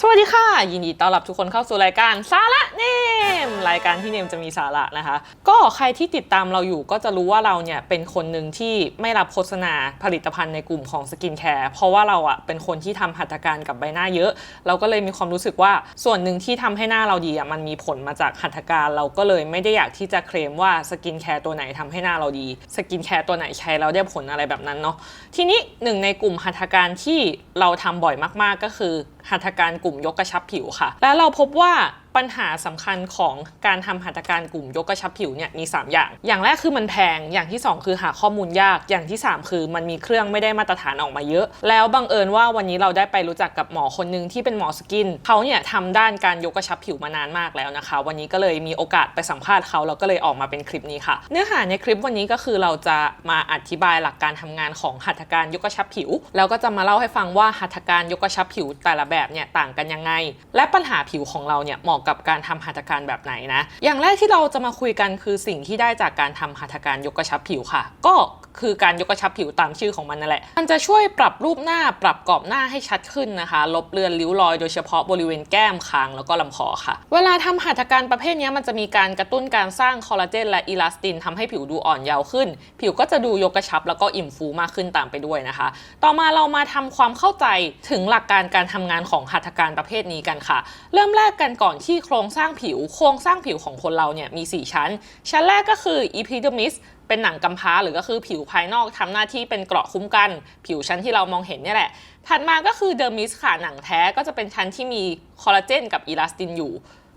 สวัสดีค่ะ ยินดีต้อนรับทุกคนเข้าสู่รายการสาระเนมรายการที่เนมจะมีสาระนะคะ ก็ใครที่ติดตามเราอยู่ก็จะรู้ว่าเราเนี่ยเป็นคนหนึ่งที่ไม่รับโฆษณาผลิตภัณฑ์ในกลุ่มของสกินแคร์เพราะว่าเราอะเป็นคนที่ทำหัตถการกับใบหน้าเยอะ เราก็เลยมีความรู้สึกว่าส่วนหนึ่งที่ทำให้หน้าเราดีอะมันมีผลมาจากหัตถการเราก็เลยไม่ได้อยากที่จะเคลมว่าสกินแคร์ตัวไหนทำให้หน้าเราดีสกินแคร์ตัวไหนใช้แล้วได้ผลอะไรแบบนั้นเนาะทีนี้หนึ่งในกลุ่มหัตถการที่เราทำบ่อยมาก ๆ ก็คือหัตถการกลุ่มปุ่มยกกระชับผิวค่ะ และเราพบว่า ปัญหาสำคัญของการทำหัตถการกลุ่มยกกระชับผิวเนี่ยมี 3 อย่าง อย่างแรกคือมันแพง อย่างที่ 2 คือหาข้อมูลยาก อย่างที่ 3 คือมันมีเครื่องไม่ได้มาตรฐานออกมาเยอะ แล้วบังเอิญว่าวันนี้เราได้ไปรู้จักกับหมอคนหนึ่งที่เป็นหมอสกิน เขาเนี่ยทำด้านการยกกระชับผิวมานานมากแล้วนะคะ วันนี้ก็เลยมีโอกาสไปสัมภาษณ์เขาแล้วก็เลยออกมาเป็นคลิปนี้ค่ะ เนื้อหาในคลิปวันนี้ก็คือเราจะมาอธิบายหลักการทำงานของหัตถการยกกระชับผิว แล้วก็จะมาเล่าให้ฟังว่าหัตถการยกกระชับผิวแต่ละแบบเนี่ยต่างกันยังไง และปัญหาผิวของเราเนี่ยเหมาะกับการทำหัตถการแบบไหนนะ อย่างแรกที่เราจะมาคุยกันคือสิ่งที่ได้จากการทำหัตถการยกกระชับผิวค่ะ ก็ คือการยกกระชับผิวตามชื่อของมันนั่นแหละ มันจะช่วยปรับรูปหน้าปรับกรอบหน้าให้ชัดขึ้นนะคะ ลบเลือนริ้วรอยโดยเฉพาะบริเวณแก้มคางแล้วก็ลำคอค่ะ เวลาทำหัตถการประเภทนี้มันจะมีการกระตุ้นการสร้างคอลลาเจนและอีลาสตินทำให้ผิวดูอ่อนเยาว์ขึ้น ผิวก็จะดูยกกระชับแล้วก็อิ่มฟูมากขึ้นตามไปด้วยนะคะ ต่อมาเรามาทำความเข้าใจถึงหลักการการทำงานของหัตถการประเภทนี้กันค่ะ เริ่มแรกกันก่อนที่โครงสร้างผิว โครงสร้างผิวของคนเราเนี่ยมี 4 ชั้น ชั้นแรกก็คือ epidermis เป็นหนังกำพร้าหรือก็คือผิวภายนอกทำหน้าที่เป็นเกราะคุ้มกัน ผิวชั้นที่เรามองเห็นนี่แหละ ถัดมาก็คือเดอร์มิสค่ะหนังแท้ก็จะเป็นชั้นที่มีคอลลาเจนกับอีลาสตินอยู่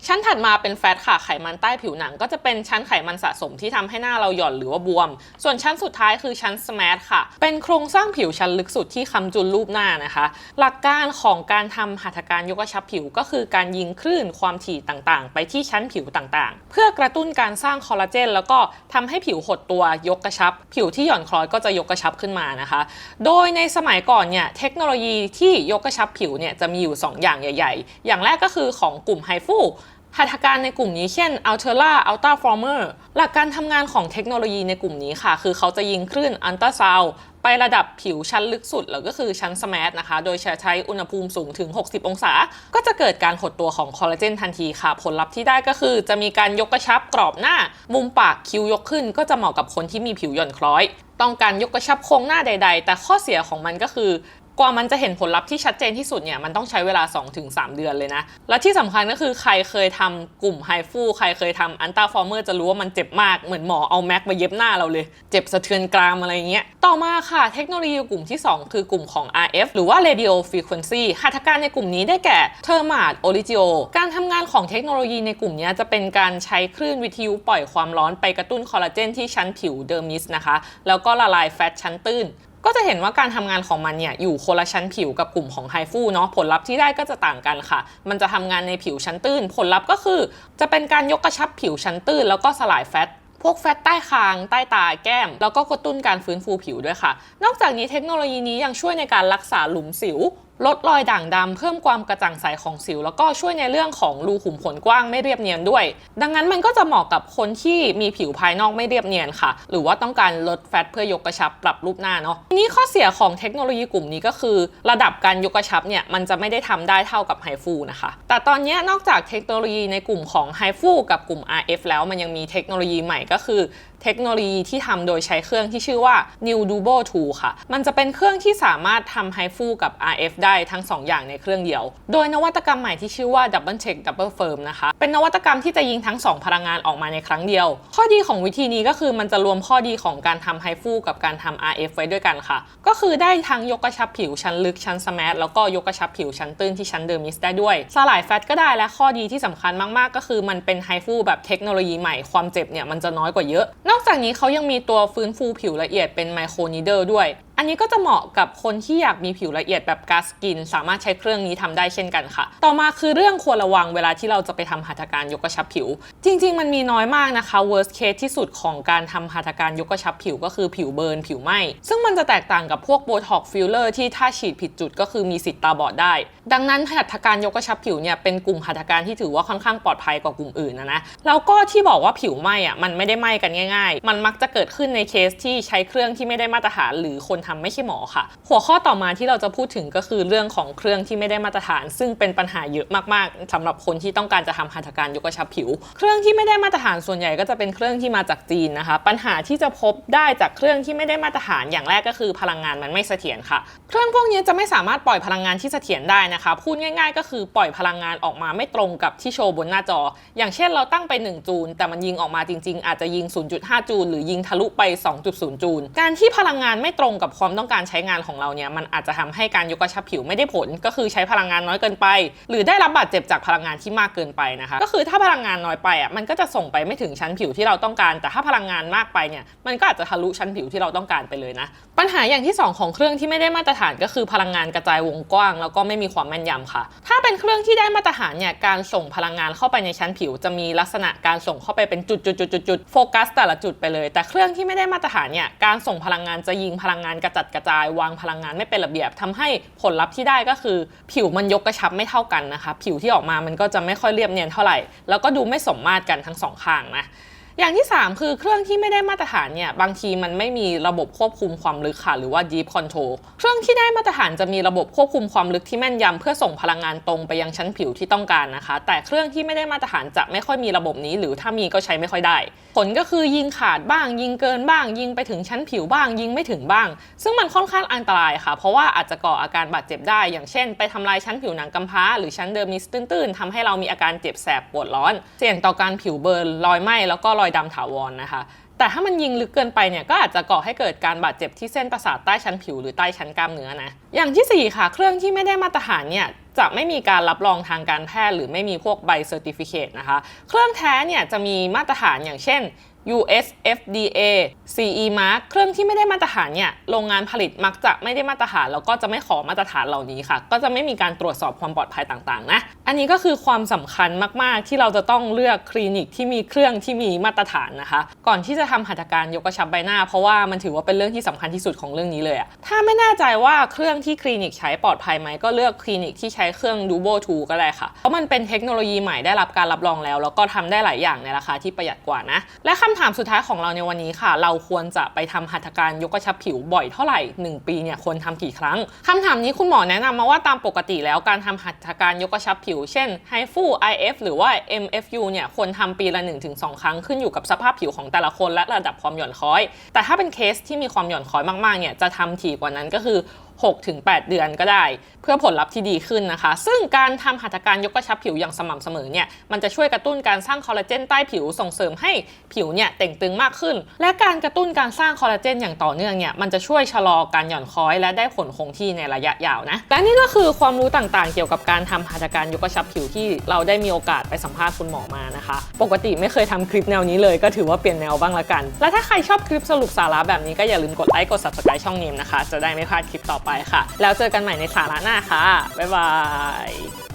ชั้นถัดมาเป็นแฟตค่ะไขมันใต้ผิวหนัง ก็จะเป็นชั้นไขมันสะสมที่ทำให้หน้าเราหย่อนหรือว่าบวม ส่วนชั้นสุดท้ายคือชั้นสแมทค่ะ เป็นโครงสร้างผิวชั้นลึกสุดที่คำจุนรูปหน้านะคะ หลักการของการทำหัตถการยกกระชับผิวก็คือการยิงคลื่นความถี่ต่างๆ ไปที่ชั้นผิวต่างๆ เพื่อกระตุ้นการสร้างคอลลาเจนแล้วก็ทำให้ผิวหดตัวยกกระชับ ผิวที่หย่อนคล้อยก็จะยกกระชับขึ้นมานะคะ โดยในสมัยก่อนเนี่ยเทคโนโลยีที่ยกกระชับผิวเนี่ยจะมีอยู่ 2 อย่างใหญ่ ๆ อย่างแรกก็คือของกลุ่มไฮฟู หัตถการในกลุ่มนี้เช่น Ultra Ultra Former หลักการทำงานของเทคโนโลยีในกลุ่มนี้ค่ะ คือเขาจะยิงคลื่นอันตราซาวไประดับผิวชั้นลึกสุดหรือก็คือชั้นสมาร์ทนะคะ โดยใช้อุณหภูมิสูงถึง 60 องศา ก็จะเกิดการหดตัวของคอลลาเจนทันทีค่ะ ผลลัพธ์ที่ได้ก็คือ จะมีการยกกระชับกรอบหน้า มุมปากคิ้วยกขึ้น ก็จะเหมาะกับคนที่มีผิวหย่อนคล้อย ต้องการยกกระชับโครงหน้าใด ๆ แต่ข้อเสียของมันก็คือ ว่ามันจะเห็นผลลัพธ์ที่ชัดเจนที่สุดเนี่ยมันต้องใช้เวลา 2-3 เดือนเลยนะ และที่สำคัญก็คือใครเคยทำกลุ่มไฮฟูใครเคยทำอันต้าฟอร์เมอร์จะรู้ว่ามันเจ็บมากเหมือนหมอเอาแม็กมาเย็บหน้าเราเลย เจ็บสะเทือนกรามอะไรเงี้ยต่อมาค่ะเทคโนโลยีกลุ่มที่ 2 คือกลุ่มของ RF หรือว่า Radio Frequency หัตถการในกลุ่มนี้ได้แก่ t h e r m a t Origio การทำงานของเทคโนโลยีในกลุ่มนี้จะเป็นการใช้คลื่นวิทยุปล่อยความร้อนไปกระตุ้นคอลลาเจนที่ชั้นผิวเดอร์มิสนะคะแล้วก็ละลายแฟตชั้นตื้น ก็จะเห็นว่าการทำงานของมันเนี่ยอยู่คนละชั้นผิวกับกลุ่มของไฮฟูเนาะผลลัพธ์ที่ได้ก็จะต่างกันค่ะ มันจะทำงานในผิวชั้นตื้น ผลลัพธ์ก็คือ จะเป็นการยกกระชับผิวชั้นตื้น แล้วก็สลายแฟตพวกแฟตใต้คาง ใต้ตาแก้ม แล้วก็กระตุ้นการฟื้นฟูผิวด้วยค่ะ นอกจากนี้เทคโนโลยีนี้ยังช่วยในการรักษาหลุมสิวลดรอยด่างดำเพิ่มความกระจ่างใสของสิว แล้วก็ช่วยในเรื่องของรูขุมขนกว้างไม่เรียบเนียนด้วย ดังนั้นมันก็จะเหมาะกับคนที่มีผิวภายนอกไม่เรียบเนียนค่ะ หรือว่าต้องการลดแฟตเพื่อยกกระชับปรับรูปหน้าเนาะทีนี้ข้อเสียของเทคโนโลยีกลุ่มนี้ก็คือ ระดับการยกกระชับเนี่ยมันจะไม่ได้ทำได้เท่ากับไฮฟูนะคะ แต่ตอนนี้นอกจากเทคโนโลยีในกลุ่มของไฮฟูกับกลุ่ม RF แล้วมันยังมีเทคโนโลยีใหม่ก็คือ เทคโนโลยีที่ทำโดยใช้เครื่องที่ชื่อว่า New Dubo 2 ค่ะ มันจะเป็นเครื่องที่สามารถทำไฮฟูกับ RF ได้ทั้ง 2 อย่างในเครื่องเดียว โดยนวัตกรรมใหม่ที่ชื่อว่า Double Check Double Firm นะคะ เป็นนวัตกรรมที่จะยิงทั้ง 2 พลังงานออกมาในครั้งเดียว ข้อดีของวิธีนี้ก็คือมันจะรวมข้อดีของการทำไฮฟูกับการทำ RF ไว้ด้วยกันค่ะ ก็คือได้ทั้งยกกระชับผิวชั้นลึกชั้นสมาร์ทแล้วก็ยกกระชับผิวชั้นตื้นที่ชั้นเดอร์มิสได้ด้วย สลายแฟตก็ได้และข้อดีที่สำคัญมากๆ ก็คือมันเป็นไฮฟูแบบเทคโนโลยีใหม่ความเจ็บเนี่ยมันจะน้อยกว่าเยอะนอกจากนี้เขายังมีตัวฟื้นฟูผิวละเอียดเป็นไมโครนีเดอร์ด้วย อันนี้ก็จะเหมาะกับคนที่อยากมีผิวละเอียดแบบกาสกิน สามารถใช้เครื่องนี้ทำได้เช่นกันค่ะ ต่อมาคือเรื่องควรระวังเวลาที่เราจะไปทำหัตถการยกกระชับผิว จริง ๆ มันมีน้อยมากนะคะ worst case ที่สุดของการทำหัตถการยกกระชับผิวก็คือผิวเบิร์นผิวไหม้ซึ่งมันจะแตกต่างกับพวกโบท็อกฟิลเลอร์ที่ถ้าฉีดผิดจุดก็คือมีสิทธิ์ตาบอดได้ ดังนั้นหัตถการยกกระชับผิวเนี่ยเป็นกลุ่มหัตถการที่ถือว่าค่อนข้างปลอดภัยกว่ากลุ่มอื่นนะนะแล้วก็ที่บอกว่าผิวไหม้อะมันไม่ได้ไหม้กันง่าย ๆ มันมักจะเกิดขึ้นในเคสที่ใช้เครื่องที่ไม่ได้มาตรฐานหรือคนทำไม่ใช่หมอค่ะ หัวข้อต่อมาที่เราจะพูดถึงก็คือเรื่องของเครื่องที่ไม่ได้มาตรฐาน ซึ่งเป็นปัญหาเยอะมากๆสำหรับคนที่ต้องการจะทำหัตถการยกกระชับผิว เครื่องที่ไม่ได้มาตรฐานส่วนใหญ่ก็จะเป็นเครื่องที่มาจากจีนนะคะ ปัญหาที่จะพบได้จากเครื่องที่ไม่ได้มาตรฐานอย่างแรกก็คือพลังงานมันไม่เสถียรค่ะ เครื่องพวกนี้จะไม่สามารถปล่อยพลังงานที่เสถียรได้นะคะ พูดง่าย ๆ ก็คือปล่อยพลังงานออกมาไม่ตรงกับที่โชว์บนหน้าจอ อย่างเช่นเราตั้งไป 1 จูล แต่มันยิงออกมาจริง ๆ อาจจะยิง 0.5 จูล หรือยิงทะลุไป 2.0 จูล การที่พลังงานไม่ตรงกับความต้องการใช้งานของเราเนี่ยมันอาจจะทำให้การยกกระชับผิวไม่ได้ผล ก็คือใช้พลังงานน้อยเกินไป หรือได้รับบาดเจ็บจากพลังงานที่มากเกินไปนะคะ ก็คือถ้าพลังงานน้อยไปอะมันก็จะส่งไปไม่ถึงชั้นผิวที่เราต้องการ แต่ถ้าพลังงานมากไปเนี่ยมันก็อาจจะทะลุชั้นผิวที่เราต้องการไปเลยนะ ปัญหาอย่างที่สองของเครื่องที่ไม่ได้มาตรฐานก็คือพลังงานกระจายวงกว้าง แล้วก็ไม่มีความแม่นยำค่ะ ถ้าเป็นเครื่องที่ได้มาตรฐานเนี่ยการส่งพลังงานเข้าไปในชั้นผิว จะมีลักษณะการส่งเข้าไปเป็นจุดจุดจุดจุดจุดโฟกัสแต่ละจุดไปเลย แต่เครื่องที่ไม่ได้มาตรฐานเนี่ยการส่งพลังงานจะยิงพลังงานกระจัดกระจายวางพลังงานไม่เป็นระเบียบทำให้ผลลัพธ์ที่ได้ก็คือ ผิวมันยกกระชับไม่เท่ากันนะคะ ผิวที่ออกมามันก็จะไม่ค่อยเรียบเนียนเท่าไหร่ แล้วก็ดูไม่สมมาตรกันทั้งสองข้างนะ อย่างที่ 3 คือเครื่องที่ไม่ได้มาตรฐานเนี่ยบางทีมันไม่มีระบบควบคุมความลึกค่ะหรือว่า deep control เครื่องที่ได้มาตรฐานจะมีระบบควบคุมความลึกที่แม่นยำเพื่อส่งพลังงานตรงไปยังชั้นผิวที่ต้องการนะคะ แต่เครื่องที่ไม่ได้มาตรฐานจะไม่ค่อยมีระบบนี้ หรือถ้ามีก็ใช้ไม่ค่อยได้ ผลก็คือยิงขาดบ้าง ยิงเกินบ้าง ยิงไปถึงชั้นผิวบ้าง ยิงไม่ถึงบ้าง ซึ่งมันค่อนข้างอันตรายค่ะ เพราะว่าอาจจะก่ออาการบาดเจ็บได้ อย่างเช่น ไปทำลายชั้นผิวหนังกำพร้า หรือชั้นเดิมมีตื้นๆทำให้เรามีอาการเจ็บแสบปวดร้อน เสี่ยงต่อการผิวเบิร์นรอยไหม้แล้วก็รอยดำถาวรนะคะ แต่ถ้ามันยิงลึกเกินไปเนี่ยก็อาจจะก่อให้เกิดการบาดเจ็บที่เส้นประสาทใต้ชั้นผิวหรือใต้ชั้นกล้ามเนื้อนะ อย่างที่ 4 ค่ะ เครื่องที่ไม่ได้มาตรฐานเนี่ยจะไม่มีการรับรองทางการแพทย์หรือไม่มีพวกใบเซอร์ติฟิเคตนะคะ เครื่องแท้เนี่ยจะมีมาตรฐานอย่างเช่น US FDA CE Mark เครื่องที่ไม่ได้มาตรฐานเนี่ยโรงงานผลิตมักจะไม่ได้มาตรฐาน แล้วก็จะไม่ขอมาตรฐานเหล่านี้ค่ะ ก็จะไม่มีการตรวจสอบความปลอดภัยต่างๆนะ อันนี้ก็คือความสำคัญมากๆ ที่เราจะต้องเลือกคลินิกที่มีเครื่องที่มีมาตรฐานนะคะ ก่อนที่จะทำหัตถการยกกระชับใบหน้า เพราะว่ามันถือว่าเป็นเรื่องที่สำคัญที่สุดของเรื่องนี้เลยอะถ้าไม่แน่ใจว่าเครื่องที่คลินิกใช้ปลอดภัยไหมก็เลือกคลินิกที่ใช้เครื่อง Dubo 2 ก็ได้ค่ะ เพราะมันเป็นเทคโนโลยีใหม่ได้รับการรับรองแล้ว แล้วก็ทำได้หลายอย่างในราคาที่ประหยัดกว่านะ และคำถามสุดท้ายของเราในวันนี้ค่ะ เราควรจะไปทำหัตถการยกกระชับผิวบ่อยเท่าไหร่ 1 ปีเนี่ยควรทำกี่ครั้งคำถามนี้คุณหมอแนะนำมาว่าตามปกติแล้วการทำหัตถการยกกระชับผิว เช่น HIFU IF หรือว่า MFU เนี่ยควรทำปีละ 1-2 ครั้งขึ้นอยู่กับสภาพผิวของแต่ละคนและระดับความหย่อนคล้อย แต่ถ้าเป็นเคสที่มีความหย่อนคล้อยมากๆเนี่ยจะทำถี่กว่านั้นก็คือ 6-8 เดือนก็ได้ เพื่อผลลัพธ์ที่ดีขึ้นนะคะ ซึ่งการทำหัตถการยกกระชับผิวอย่างสม่ำเสมอเนี่ยมันจะช่วยกระตุ้นการสร้างคอลลาเจนใต้ผิวส่งเสริมให้ผิวเนี่ยเต่งตึงมากขึ้น และการกระตุ้นการสร้างคอลลาเจนอย่างต่อเนื่องเนี่ยมันจะช่วยชะลอการหย่อนคล้อยและได้ผลคงที่ในระยะยาวนะและนี่ก็คือความรู้ต่างๆ เกี่ยวกับการทำหัตถการยกกระชับผิวที่เราได้มีโอกาสไปสัมภาษณ์คุณหมอมานะคะ ปกติไม่เคยทำคลิปแนวนี้เลยก็ถือว่าเปลี่ยนแนวบ้างละกัน และถ้าใครชอบคลิปสรุปสาระแบบนี้ก็อย่าลืมกดไลค์กด subscribe ช่องเนมนะคะ จะได้ไม่พลาดคลิปต่อไปค่ะ แล้วเจอกันใหม่ในสาระหน้าค่ะ บ๊ายบาย